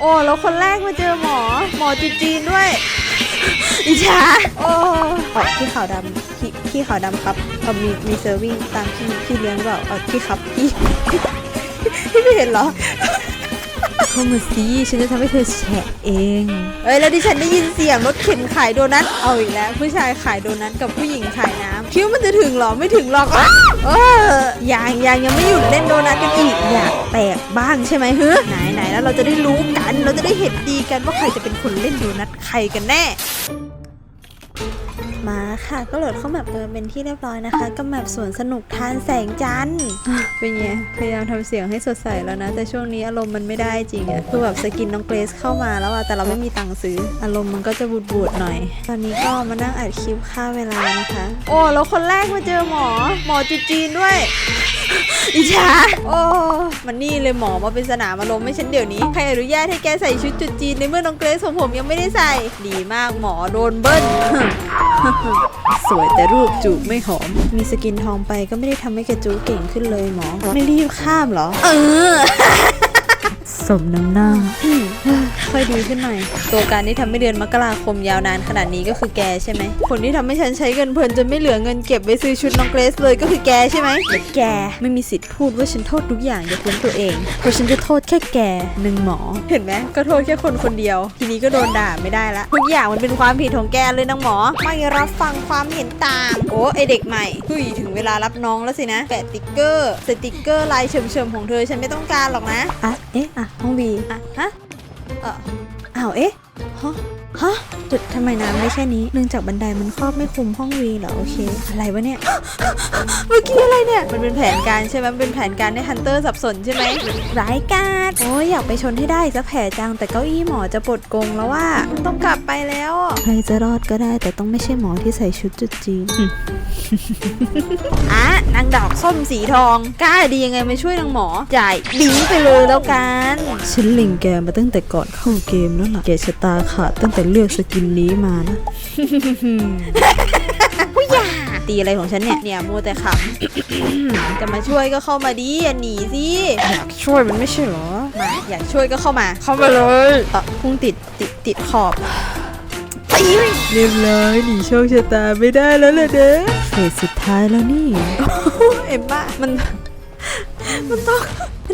โอ้แล้วคนแรกมาเจอหมอ หมอจุดจีนด้วย อิจฉาโอ้ปล่อยพี่ขาวดำพี่พี่ขาวดำครับเอามีมีเซอร์วิ่งตามพี่พี่เลี้ยงเปล่าเอาพี่ครับพี่พี่ไม่เห็นเหรอเข้ามาสิฉันจะทำให้เธอแฉะเอง เอ้ยแล้วดิฉันได้ยินเสียงรถเข็นขายโดนัทเอาอีกแล้ว ผู้ชายขายโดนัทกับผู้หญิงขายน้ำ คิดว่ามันจะถึงเหรอไม่ถึงหรอกอ้าวเออยังยังยังไม่หยุดเล่นโดนัทกันอีกอยากแตกบ้างใช่ไหมเฮ้ไหนไหนแล้วเราจะได้รู้กัน เราจะได้เห็นดีกันว่าใครจะเป็นคนเล่นโดนัทใครกันแน่ มาค่ะก็โหลดเข้าแมปกันเป็นที่เรียบร้อยนะคะกับแมปสวนสนุกทานแสงจันทร์อะเป็นไงพยายามทำเสียงให้สดใสแล้วนะ แต่ช่วงนี้อารมณ์มันไม่ได้จริงอะคือแบบสกินน้องเกรซเข้ามาแล้วอะแต่เราไม่มีตังค์ซื้อ อารมณ์มันก็จะบูดบูดๆหน่อย ตอนนี้ก็มานั่งอัดคลิปค่าเวลานะคะ โอ้แล้วคนแรกมาเจอหมอ หมอจุดจีนด้วยอิจฉาโอ้มันนี่เลยหมอมาเป็นสนามอารมณ์ไม่ฉันเดี๋ยวนี้ ใครอนุญาตให้แกใส่ชุดจุดจีนในเมื่อน้องเกรซของผมยังไม่ได้ใส่ ดีมากหมอโดนเบิ้ล สวยแต่รูปจูบไม่หอม มีสกินทองไปก็ไม่ได้ทำให้แกจูเก่งขึ้นเลยหมอ ไม่รีบข้ามเหรอ เออ สมน้ำหน้า ค่อยดีขึ้นหน่อย ตัวการที่ทำให้เดือนมกราคมยาวนานขนาดนี้ก็คือแกใช่ไหม คนที่ทำให้ฉันใช้เงินเพลินจนไม่เหลือเงินเก็บไว้ซื้อชุดน้องเกรซเลยก็คือแกใช่ไหมแต่แกไม่มีสิทธิ์พูดว่าฉันโทษทุกอย่างยกเว้นตัวเอง เพราะฉันจะโทษแค่แกหนึ่งหมอ เห็นไหมก็โทษแค่คนคนเดียว ทีนี้ก็โดนด่าไม่ได้ละทุกอย่างมันเป็นความผิดของแกเลยนางหมอ ไม่รับฟังความเห็นต่าง โอ้ไอเด็กใหม่เฮ้ยถึงเวลารับน้องแล้วสินะ แปะติ๊กเกอร์สติ๊กเกอร์ลายเฉิมๆของเธอฉันไม่ต้องการหรอกนะ อะ เอ๊ะ อะห้องบีอะฮะเอออ้าวเอ๊ะฮะฮะจุดทำไมน้ำได้แค่นี้ เนื่องจากบันไดมันครอบไม่คุมห้องวีเหรอโอเค อะไรวะเนี่ย เมื่อกี้อะไรเนี่ย มันเป็นแผนการใช่ไหมมันเป็นแผนการให้ฮันเตอร์สับสนใช่ไหมร้ายกาจโอ้ยอยากไปชนให้ได้สักแผลจังแต่เก้าอี้หมอจะปลดกรงแล้วว่าต้องกลับไปแล้ว ใครจะรอดก็ได้แต่ต้องไม่ใช่หมอที่ใส่ชุดจุดจีน อะนางดอกส้มสีทองกล้าดียังไงมาช่วยนางหมอ จ่ายบิงไปเลยแล้วกัน ฉันเล็งแกมาตั้งแต่ก่อนเข้าเกมแล้วล่ะแกชะตาขาดตั้งแต่เลือกสกินนี้มานะ ผู้ยาตีอะไรของฉันเนี่ย เนี่ยมัวแต่ขำ จะมาช่วยก็เข้ามาดิอย่าหนีสิ อยากช่วยมันไม่ใช่เหรอ มา อยากช่วยก็เข้ามา เข้ามาเลยต่อพุ่งติดติดติดขอบตี เรียบร้อยหนีโชคชะตาไม่ได้แล้วล่ะเด้อเฟสสุดท้ายแล้วนี่ เอ็มบ้ามัน มันต้อง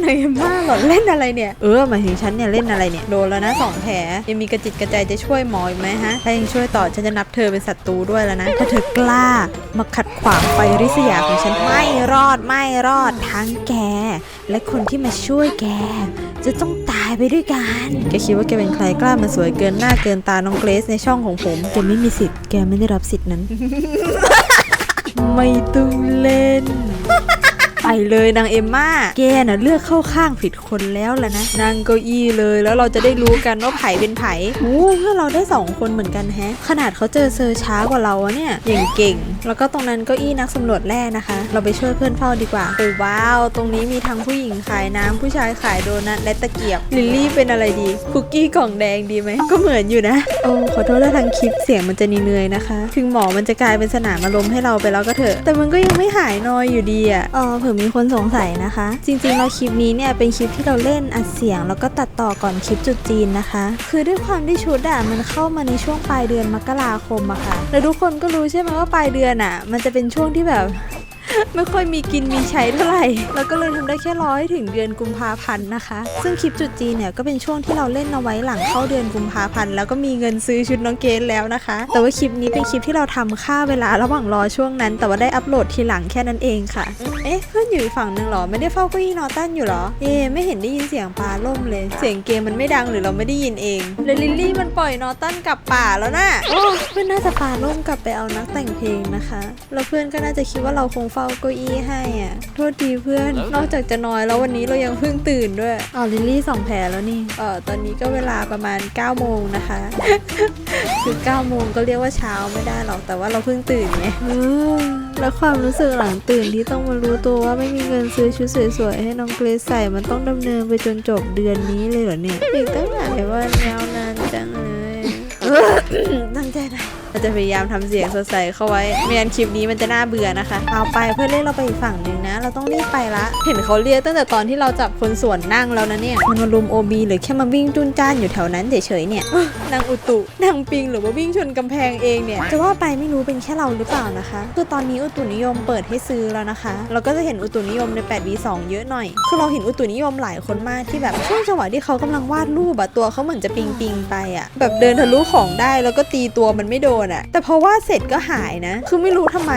ไหนเอ็มบ้าเหรอเล่นอะไรเนี่ย เออหมายถึงฉันเนี่ยเล่นอะไรเนี่ย โดนแล้วนะสองแผลยังมีกระจิตกระใจจะช่วยหมออีกไหมฮะ ถ้ายังช่วยต่อฉันจะนับเธอเป็นศัตรูด้วยแล้วนะ ถ้าเธอกล้ามาขัดขวางไฟริษยาของฉันไม่รอดไม่รอดทั้งแก และคนที่มาช่วยแก จะต้องตายไปด้วยกัน แกคิดว่าแกเป็นใครกล้ามาสวยเกินหน้าเกินตาน้องเกรซในช่องของผม แกไม่มีสิทธิ์ แกไม่ได้รับสิทธิ์นั้น ไม่ต้องเล่น ไปเลยนางเอมมาแกน่ะเลือกเข้าข้างผิดคนแล้วล่ะนะนางเก้าอี้เลยแล้วเราจะได้รู้กันว่าไผ่เป็นไผ่โอ้เพื่อเราได้สองคนเหมือนกันแฮะ ขนาดเขาเจอเซอร์ช้ากว่าเราอะเนี่ยอย่างเก่ง แล้วก็ตรงนั้นเก้าอี้นักสำรวจแร่นะคะ เราไปช่วยเพื่อนเฝ้าดีกว่าโอ้ว้าว ตรงนี้มีทั้งผู้หญิงขายน้ำผู้ชายขายโดนัทและตะเกียบลิลลี่เป็นอะไรดีคุกกี้กล่องแดงดีไหมก็เหมือนอยู่นะโอ้ขอโทษถ้าทางคลิปเสียงมันจะนีเนยนะคะ ถึงหมอมันจะกลายเป็นสนามอารมณ์ให้เราไปแล้วก็เถอะ แต่มันก็ยังไม่หายนอยอยู่ดีอะเออเผื่อมีคนสงสัยนะคะ จริงๆเราคลิปนี้เนี่ยเป็นคลิปที่เราเล่นอัดเสียง แล้วก็ตัดต่อก่อนคลิปจุดจีนนะคะ คือด้วยความที่ชุดอะมันเข้ามาในช่วงปลายเดือนมกราคมอะค่ะแล้วทุกคนก็รู้ใช่ไหมว่าปลายเดือนอะมันจะเป็นช่วงที่แบบ ไม่ค่อยมีกินมีใช้เท่าไหร่ แล้วก็เลยทำได้แค่ร้อยถึงเดือนกุมภาพันธ์นะคะ ซึ่งคลิปจุดจีเนี่ยก็เป็นช่วงที่เราเล่นเอาไว้หลังเข้าเดือนกุมภาพันธ์แล้วก็มีเงินซื้อชุดน้องเกณแล้วนะคะ แต่ว่าคลิปนี้เป็นคลิปที่เราทำค่าเวลาระหว่างรอช่วงนั้น แต่ว่าได้อัปโหลดทีหลังแค่นั้นเองค่ะ เอ๊ะเพื่อนอยู่ฝั่งหนึ่งเหรอไม่ได้เฝ้าเก้าอี้นอตันอยู่เหรอ เอ๊ไม่เห็นได้ยินเสียงปลาล่มเลย เสียงเกมมันไม่ดังหรือเราไม่ได้ยินเองแล้วลิลลี่มันปล่อยนอตันกลับป่าแล้วนะโอ้เพื่อนน่าจะปลาล่มกลับไปเอานักแต่งเพลงนะคะ แล้วเพื่อนก็น่าจะคิดว่าเราคงเฝ้าเก้าอี้ให้อะ โทษทีเพื่อน นอกจากจะนอยแล้ววันนี้เรายังเพิ่งตื่นด้วยอ๋อลิลลี่สองแผลแล้วนี่เออตอนนี้ก็เวลาประมาณ9โมงนะคะ คือ9โมงก็เรียกว่าเช้าไม่ได้หรอกแต่ว่าเราเพิ่งตื่นไงเออแล้วความรู้สึกหลังตื่นที่ต้องมารู้ตัวว่าไม่มีเงินซื้อชุดสวยๆให้น้องเกรซใส่มันต้องดำเนินไปจนจบเดือนนี้เลยเหรอเนี่ยอีกตั้งหลายวันยาวนานจังเลยตั้งใจหน่อย เราจะพยายามทำเสียงสดใสเข้าไว้ไม่งั้นคลิปนี้มันจะน่าเบื่อนะคะ เอาไปเพื่อนเล่นเราไปอีกฝั่งหนึ่งนะ เราต้องรีบไปละ เห็นเขาเรียกตั้งแต่ตอนที่เราจับคนส่วนนั่งแล้วนะเนี่ย มันมารุมโอบีหรือแค่มาวิ่งจุนจ้านอยู่แถวนั้นเฉยๆเนี่ยนางอุตุนางปิงหรือว่าวิ่งชนกำแพงเองเนี่ย จะว่าไปไม่รู้เป็นแค่เราหรือเปล่านะคะ คือตอนนี้อุตุนิยมเปิดให้ซื้อแล้วนะคะ เราก็จะเห็นอุตุนิยมใน 8v2 เยอะหน่อย คือเราเห็นอุตุนิยมหลายคนมากที่แบบช่วงจังหวะที่เขากำลังวาดรูปอะตัวเขาเหมือนจะปิงปิงไปอะแบบเดินทะลุของได้แล้วก็ตีตัวมันไม่โดนอะแต่พอวาดเสร็จก็หายนะ คือไม่รู้ทำไม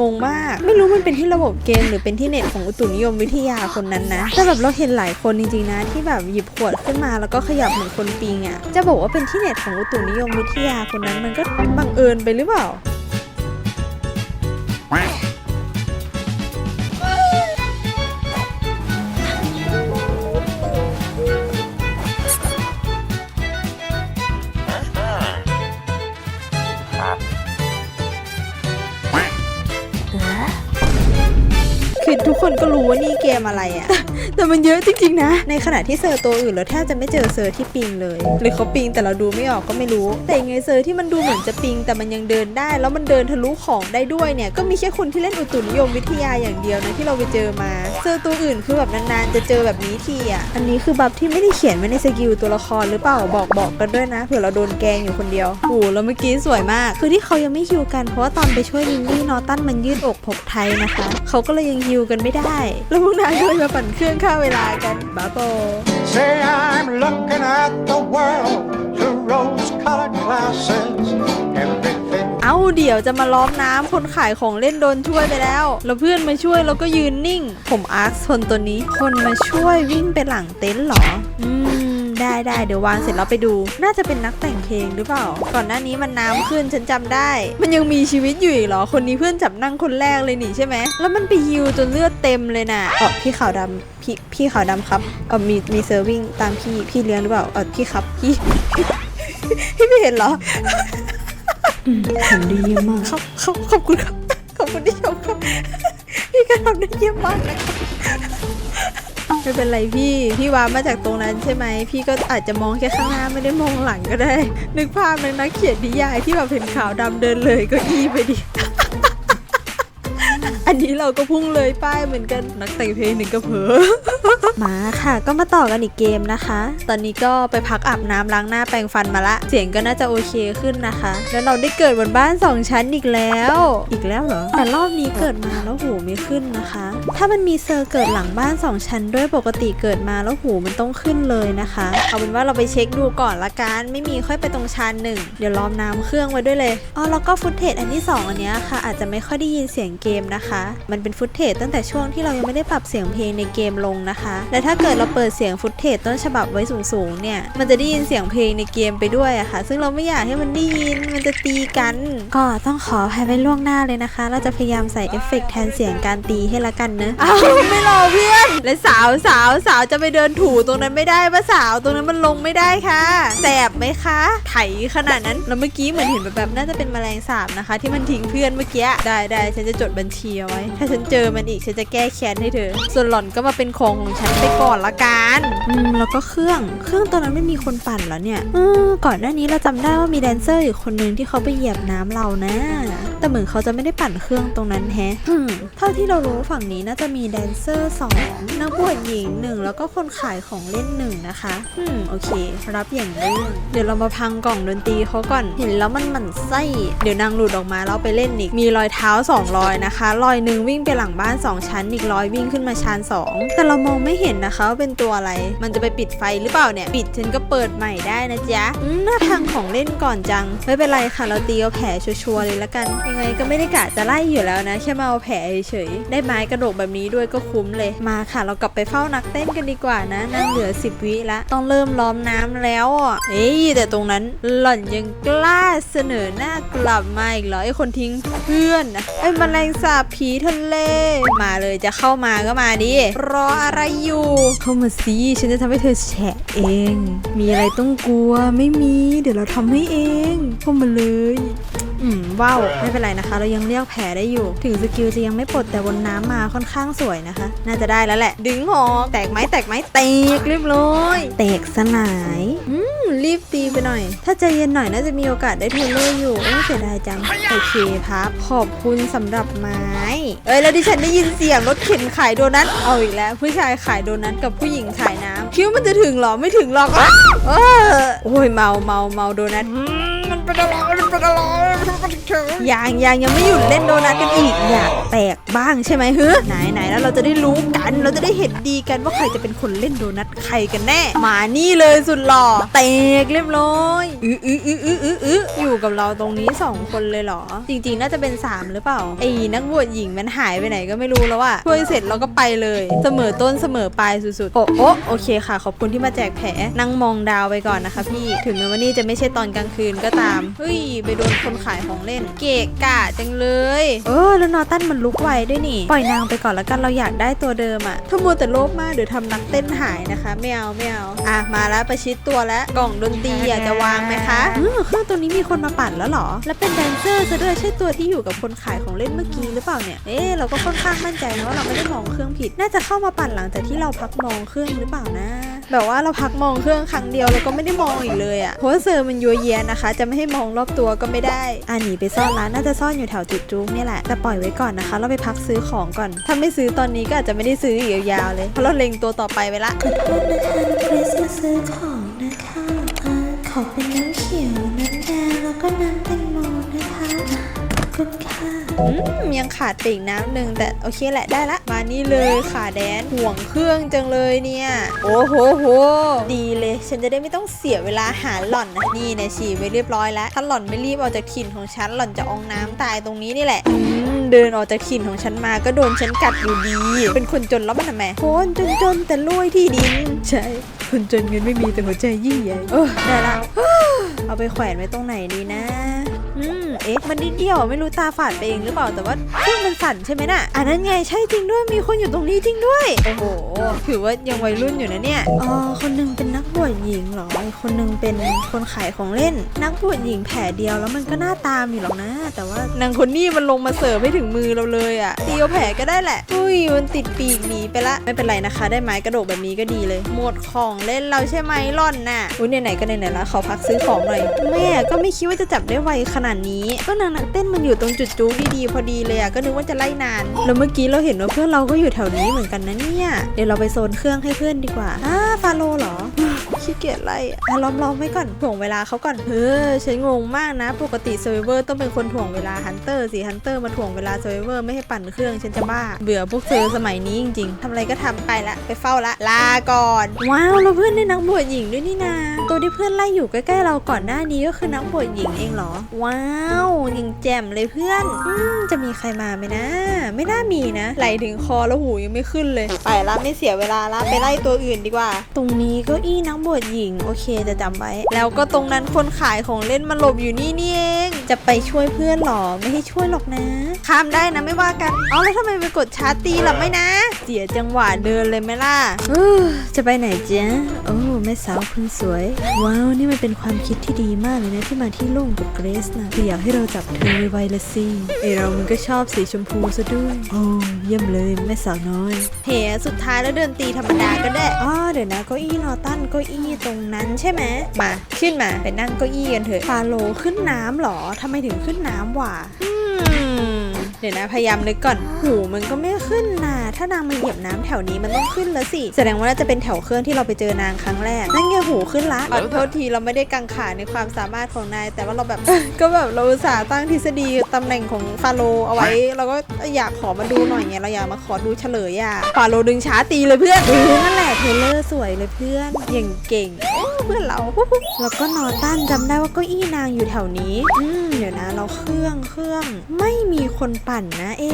งงมาก ไม่รู้มันเป็นที่ระบบเกมหรือเป็นที่เน็ตของอุตุนิยมวิทยาคนนั้นนะแต่แบบเราเห็นหลายคนจริงๆนะ ที่แบบหยิบขวดขึ้นมาแล้วก็ขยับเหมือนคนปิงอะจะบอกว่าเป็นที่เน็ตของอุตุนิยมวิทยาคนนั้นมันก็บังเอิญไปหรือเปล่า ว่านี่เกมอะไรอะแต่มันเยอะจริงๆนะ ในขณะที่เซอร์ตัวอื่นเราแทบจะไม่เจอเซอร์ที่ปิงเลย หรือเขาปิงแต่เราดูไม่ออกก็ไม่รู้ แต่ยังไงเซอร์ที่มันดูเหมือนจะปิง แต่มันยังเดินได้ แล้วมันเดินทะลุของได้ด้วยเนี่ยก็มีแค่คนที่เล่นอุตุนิยมวิทยาอย่างเดียวนะที่เราไปเจอมา เซอร์ตัวอื่นคือแบบนานๆจะเจอแบบนี้ทีอะอันนี้คือบัฟที่ไม่ได้เขียนไว้ในสกิลตัวละครหรือเปล่าบอกบอกกันด้วยนะเผื่อเราโดนแกล้งอยู่คนเดียวโอ้โหแล้วเมื่อกี้สวยมาก คือที่เขายังไม่ฮิวกันเพราะว่าตอนไปช่วยลินนี่นอตันมันยืดอกพกไทยนะคะ เขาก็เลยยังฮิวกันไม่ได้แล้วพวกนายก็เลยมาปั่นเครื่องฆ่าเวลากันบ้าโบ Say I'm looking at the world through rose-colored glasses. Everything เอาเดี๋ยวจะมาล้อมน้ำคนขายของเล่นโดนช่วยไปแล้ว แล้วเพื่อนมาช่วยเราก็ยืนนิ่ง ผมอาร์คคนตัวนี้ คนมาช่วยวิ่งไปหลังเต็นท์เหรอ อืม ได้ได้เดี๋ยววางเสร็จแล้วไปดู น่าจะเป็นนักแต่งเพลงหรือเปล่า ก่อนหน้านี้มันน้ำขึ้นฉันจำได้ มันยังมีชีวิตอยู่อีกเหรอ คนนี้เพื่อนจับนั่งคนแรกเลยนี่ใช่ไหม แล้วมันไปฮิวจนเลือดเต็มเลยน่ะเออพี่ขาวดำพี่พี่ขาวดำครับเออมีมีเซอร์วิ่งตามพี่พี่เลี้ยงหรือเปล่าเออพี่ครับพี่พี่ไม่เห็นเหรอเห็นดีเยี่ยมมากครับขอบขอบคุณครับขอบคุณที่ชมครับพี่ก็ทำได้เยี่ยมมากนะครับ ไม่เป็นไรพี่ พี่วามาจากตรงนั้นใช่ไหม พี่ก็อาจจะมองแค่ข้างหน้าไม่ได้มองหลังก็ได้ นึกภาพเลยนะเขียนนิยายที่แบบเห็นขาวดำเดินเลยก็อีไปดิ อันนี้เราก็พุ่งเลยป้ายเหมือนกันนักแต่งเพลงหนึ่งก็เผลอ มาค่ะ ก็มาต่อกันอีกเกมนะคะ ตอนนี้ก็ไปพักอาบน้ำล้างหน้าแปรงฟันมาละ เสียงก็น่าจะโอเคขึ้นนะคะ แล้วเราได้เกิดบนบ้านสองชั้นอีกแล้ว อีกแล้วเหรอ แต่รอบนี้เกิดมาแล้วหูไม่ขึ้นนะคะ ถ้ามันมีเซอร์เกิดหลังบ้านสองชั้นด้วยปกติเกิดมาแล้วหูมันต้องขึ้นเลยนะคะ เอาเป็นว่าเราไปเช็คดูก่อนละกันไม่มีค่อยไปตรงชั้นหนึ่งเดี๋ยวล้อมน้ำเครื่องไว้ด้วยเลยอ๋อแล้วก็ฟุตเทจอันที่สองอันเนี้ยค่ะ อาจจะไม่ค่อยได้ยินเสียงเกมนะคะ มันเป็นฟุตเทจตั้งแต่ช่วงที่เรายังไม่ได้ปรับเสียงเพลงในเกมลงนะคะและถ้าเกิดเราเปิดเสียงฟุตเทจต้นฉบับไว้สูงๆเนี่ย มันจะได้ยินเสียงเพลงในเกมไปด้วยอะค่ะ ซึ่งเราไม่อยากให้มันได้ยิน มันจะตีกัน ก็ต้องขออภัยไว้ล่วงหน้าเลยนะคะ เราจะพยายามใส่เอฟเฟกต์แทนเสียงการตีให้ละกันเนอะอ้าวไม่รอเพื่อน และสาวสาวสาวจะไปเดินถูตรงนั้นไม่ได้ปะสาวตรงนั้นมันลงไม่ได้ค่ะแสบไหมคะ ไถขนาดนั้น แล้วเมื่อกี้เหมือนเห็นแบบแบบน่าจะเป็นแมลงสาบนะคะ ที่มันทิ้งเพื่อนเมื่อกี้ ได้ได้ฉันจะจดบัญชีเอาไว้ ถ้าฉันเจอมันอีกฉันจะแก้แค้นให้เธอ ส่วนหล่อนก็มาเป็นของของฉันไปก่อนละกันอืมแล้วก็เครื่อง เครื่องตอนนั้นไม่มีคนปั่นแล้วเนี่ยเออก่อนหน้านี้เราจำได้ว่ามีแดนเซอร์อยู่คนหนึ่งที่เขาไปเหยียบน้ำเรานะ แต่เหมือนเขาจะไม่ได้ปั่นเครื่องตรงนั้นแฮะอืมเท่าที่เรารู้ฝั่งนี้น่าจะมีแดนเซอร์สองนักบวชหญิงหนึ่งแล้วก็คนขายของเล่นหนึ่งนะคะอืมโอเค รับอย่างเรื่องเดี๋ยวเรามาพังกล่องดนตรีเขาก่อนเห็นแล้วมันหมันไส้เดี๋ยวนางหลุดออกมาแล้วไปเล่นอีกมีรอยเท้าสองรอยนะคะรอยหนึ่งวิ่งไปหลังบ้านสองชั้นอีกรอยวิ่งขึ้นมาชั้นสองแต่เรามองไม่ไม่เห็นนะคะว่าเป็นตัวอะไร มันจะไปปิดไฟหรือเปล่าเนี่ย ปิดฉันก็เปิดใหม่ได้นะจ๊ะอืมน่าทางของเล่นก่อนจัง ไม่เป็นไรค่ะเราตีเอาแผลชัวร์ๆเลยละกัน ยังไงก็ไม่ได้กะจะไล่อยู่แล้วนะแค่มาเอาแผลเฉยๆได้ไม้กระโดกแบบนี้ด้วยก็คุ้มเลยมาค่ะ เรากลับไปเฝ้านักเต้นกันดีกว่านะนางเหลือ 10 วิละต้องเริ่มล้อมน้ำแล้วอะเอ้ยแต่ตรงนั้นหล่อนยังกล้าเสนอหน้ากลับมาอีกเหรอไอ้คนทิ้งเพื่อนนะไอ้แมลงสาบผีทะเล มาเลยจะเข้ามาก็มาดิรออะไรอยู่ เข้ามาสิฉันจะทำให้เธอแฉะเอง มีอะไรต้องกลัวไม่มี เดี๋ยวเราทำให้เองเข้ามาเลย อืมว้าวไม่เป็นไรนะคะ เรายังเรียกแผลได้อยู่ ถึงสกิลจะยังไม่ปลดแต่บนน้ำมาค่อนข้างสวยนะคะ น่าจะได้แล้วแหละ ดึงหอกแตกไหมแตกไหมแตกเรียบร้อยแตกสลายอืมรีบตีไปหน่อย ถ้าใจเย็นหน่อยน่าจะมีโอกาสได้เทเลอร์อยู่โอ้เสียดายจังโอเคครับขอบคุณสำหรับไม้ เอ้ยแล้วดิฉันได้ยินเสียงรถเข็นขายโดนัทเอาอีกแล้ว ผู้ชายขายโดนัทกับผู้หญิงขายน้ำคิดว่ามันจะถึงหรอไม่ถึงหรอกอ้าวเอโอ้ยเมาเมาเมาโดนัทมันเป็นอะไรมันเป็นอะไร ยังยังยังไม่หยุดเล่นโดนัทกันอีกอยากแตกบ้างใช่ไหมฮึไหนไหนแล้วเราจะได้รู้กัน เราจะได้เห็นดีกันว่าใครจะเป็นคนเล่นโดนัทใครกันแน่ มานี่เลยสุดหล่อแตกเรียบร้อยอื้ออื้ออื้ออื้ออื้ออื้ออยู่กับเราตรงนี้สองคนเลยเหรอ จริง ๆ น่าจะเป็นสามหรือเปล่าไอ้นักบวชหญิงมันหายไปไหนก็ไม่รู้แล้วอะช่วยเสร็จเราก็ไปเลยเสมอต้นเสมอปลายสุดๆโอ้โอะโอเคค่ะ ขอบคุณที่มาแจกแผลนั่งมองดาวไปก่อนนะคะพี่ถึงแม้ว่านี่จะไม่ใช่ตอนกลางคืนก็ตามเฮ้ยไปโดนคนขายของเล่น เกะกะจังเลย เออแล้วนอตันมันลุกไวด้วยนี่ ปล่อยนางไปก่อนแล้วกันเราอยากได้ตัวเดิมอะถ้ามัวแต่โลภมากเดี๋ยวทำนักเต้นหายนะคะไม่เอาไม่เอาอะมาแล้วประชิดตัวแล้วกล่องดนตรีอยากจะวางไหมคะเออเครื่องตัวนี้มีคนมาปั่นแล้วเหรอ แล้วเป็นแดนเซอร์ซะด้วยใช่ตัวที่อยู่กับคนขายของเล่นเมื่อกี้หรือเปล่าเนี่ยเอ๊ะเราก็ค่อนข้างมั่นใจนะว่าเราไม่ได้มองเครื่องผิด น่าจะเข้ามาปั่นหลังจากที่เราพักมองเครื่องหรือเปล่านะ แบบว่าเราพักมองเครื่องครั้งเดียวแล้วก็ไม่ได้มองอีกเลยอะเพราะว่าเซอร์มันยัวเยียนะคะ จะไม่ให้มองรอบตัวก็ไม่ได้อ่าหนีไปซ่อนร้านน่าจะซ่อนอยู่แถวจุดจุกนี่แหละแต่ปล่อยไว้ก่อนนะคะ เราไปพักซื้อของก่อนถ้าไม่ซื้อตอนนี้ก็อาจจะไม่ได้ซื้ออีกยาวๆเลยเพราะเราเล็งตัวต่อไปไว้ละขอโทษนะคะน้องเกรซมาซื้อของนะคะขอเป็นน้ำเขียวน้ำแดงแล้วก็น้ำแตงโมนะคะ คุณค่ะอืมยังขาดไปอีกน้ำหนึ่งแต่โอเคแหละได้ละ มานี่เลยขาแดนห่วงเครื่องจังเลยเนี่ย โอ้โหโหดีเลย ฉันจะได้ไม่ต้องเสียเวลาหาหล่อนนะนี่นี่ยฉีดไว้เรียบร้อยแล้ว ถ้าหล่อนไม่รีบออกจากถิ่นของฉันหล่อนจะอองน้ำตายตรงนี้นี่แหละเดินออกจากถิ่นของฉันมาก็โดนฉันกัดอยู่ดี เป็นคนจนแล้วมันทำไมคนจนจนแต่รวยที่ดินใช่คนจนเงินไม่มีแต่หัวใจยิ่งใหญ่เออได้ละเอาไปแขวนไว้ตรงไหนดีนะ อืมเอ๊ะมันนิดเดียวไม่รู้ตาฝาดไปเองหรือเปล่าแต่ว่าเครื่องมันสั่นใช่ไหมน่ะอันนั้นไงใช่จริงด้วยมีคนอยู่ตรงนี้จริงด้วย โอ้โหถือว่ายังวัยรุ่นอยู่นะเนี่ยอ๋อคนหนึงเป็นนักบวชหญิงเหรออีกคนหนึงเป็นคนขายของเล่น นักบวชหญิงแผลเดียวแล้วมันก็หน้าตามอยู่หรอกนะ แต่ว่านางคนนี้มันลงมาเสิร์ฟให้ถึงมือเราเลยอะตีเอาแผลก็ได้แหละอุ้ยมันติดปีกหนีไปละไม่เป็นไรนะคะ ได้ไม้กระโดดแบบนี้ก็ดีเลย หมดของเล่นเราใช่ไหมล่อนน่ะอุ้ยไหนๆก็ไหนๆแล้วขอพักซื้อของหน่อยแม่ก็ไม่คิดว่าจะจับได้ไวขนาดนี้ก็นางนักเต้นมันอยู่ตรงจุดจู๊ดีๆพอดีเลยอะก็นึกว่าจะไล่นาน แล้วเมื่อกี้เราเห็นว่าเพื่อนเราก็อยู่แถวนี้เหมือนกันนะเนี่ย เดี๋ยวเราไปโซนเครื่องให้เพื่อนดีกว่าอ้าฟาโลเหรอ ขี้เกียจไล่อะล้อมล้อมๆไว้ก่อนถ่วงเวลาเขาก่อนเออฉันงงมากนะ ปกติเซอร์เวอร์ต้องเป็นคนถ่วงเวลาฮันเตอร์สิฮันเตอร์มาถ่วงเวลาเซอร์เวอร์ไม่ให้ปั่นเครื่องฉันจะบ้า เบื่อพวกเธอสมัยนี้จริงๆทำอะไรก็ทำไปละไปเฝ้าละลาก่อน ว้าวเราเพื่อนได้นักบวชหญิงด้วยนี่นาตัวที่เพื่อนไล่อยู่ใกล้ๆเราก่อนหน้านี้ก็คือนักบวชหญิงเองเหรอ ว้าวยิงแจ่มเลยเพื่อนอืมจะมีใครมาไหมนะ ไม่น่ามีนะไหลถึงคอแล้วหูยังไม่ขึ้นเลย ไปละไม่เสียเวลาละไปไล่ตัวอื่นดีกว่า ตรงนี้เก็อี้นักบวชหญิง โอเคจะจำไว้ แล้วก็ตรงนั้นคนขายของเล่นมาหลบอยู่นี่นี่เอง จะไปช่วยเพื่อนเหรอ ไม่ให้ช่วยหรอกนะ ข้ามได้นะไม่ว่ากัน เอาแล้วทำไมไปกดชาร์จตีล่ะไม่นะ เสียจังหวะเดินเลยไหมล่ะเออจะไปไหนจ๊ะโอ้แม่สาวคนสวย ว้าวนี่มันเป็นความคิดที่ดีมากเลยนะที่มาที่โล่งกับเกรซนะคืออยากให้เราจับเธอไวๆละสิเอเรามันก็ชอบสีชมพูซะด้วย โอ้เยี่ยมเลยแม่สาวน้อยเฮ้สุดท้ายแล้วเดินตีธรรมดาก็ได้อ๋อเดี๋ยวนะเก้าอี้นอตันเก้าอี้ตรงนั้นใช่ไหมมาขึ้นมาไปนั่งเก้าอี้กันเถอะฟาโลขึ้นน้ำเหรอทำไมถึงขึ้นน้ำวะอืม เดี๋ยวนะพยายามนึกก่อน หูมันก็ไม่ขึ้นนะถ้านางมาเหยียบน้ำแถวนี้มันต้องขึ้นแล้วสิ แสดงว่าน่าจะเป็นแถวเครื่องที่เราไปเจอนางครั้งแรก นั่นไงหูขึ้นละขอโทษทีเราไม่ได้กังขาในความสามารถของนาย แต่ว่าเราแบบ ก็แบบเราอุตส่าห์ตั้งทฤษฎีตำแหน่งของฟาโรห์เอาไว้ เราก็อยากขอมาดูหน่อยไงเราอยากมาขอดูเฉลยอะฟาโรห์ดึงช้าตีเลยเพื่อนเออนั่นแหละเทเลอร์สวยเลยเพื่อนอย่างเก่งโอ้เพื่อนเราแล้วก็นอตันจำได้ว่าเก็อี้นางอยู่แถวนี้อืมเดี๋ยวนะ เราเครื่องเครื่องไม่มีคนปั่นนะเอ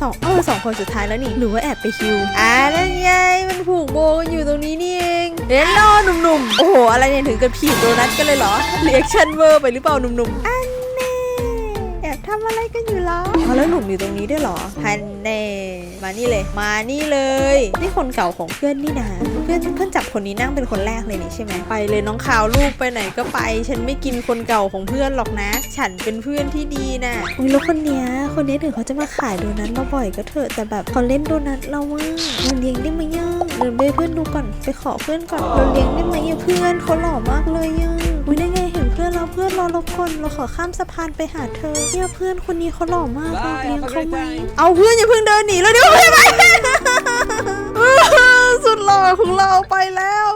สองเออสองคนสุดท้ายแล้วนี่หรือว่าแอบไปคิวอ่านั่นไงมันผูกโบกันอยู่ตรงนี้นี่เองเล่นรอหนุ่มๆโอ้โหอะไรเนี่ยถึงกับผีโดนัทกันเลยเหรอเรียกชันเวอร์ไปหรือเปล่าหนุ่มๆ อะไรกันอยู่เหรออ๋อแล้วหนุ่มอยู่ตรงนี้ด้วยเหรอฮันแน่มานี่เลย มานี่เลย นี่คนเก่าของเพื่อนนี่นะเพื่อนเพื่อนจับคนนี้นั่งเป็นคนแรกเลยนี่ใช่ไหมไปเลยน้องข่าวลูกไปไหนก็ไป ฉันไม่กินคนเก่าของเพื่อนหรอกนะ ฉันเป็นเพื่อนที่ดีน่ะอุ้ยแล้วคนเนี้ยคนเนี้ยถึงเขาจะมาขายโดนัทเราบ่อยก็เถอะแต่แบบเขาเล่นโดนัทเราว่าเราเลี้ยงได้ไหมย่าเดินไปเพื่อนดูก่อนไปขอเพื่อนก่อนเราเลี้ยงได้ไหมอะเพื่อนเขาหล่อมากเลยย่า พื่อนเราเพื่อนเราขอข้ามสะพานไปหาเธอเนี่ยเพื่อนคนนี้เขาหล่อมากเราเลี้ยงเขาไหมเอาเพื่อนอย่าเพิ่งเดินหนีแล้วเดี๋ยวไปไหมสุดหล่อของเราไปแล้ว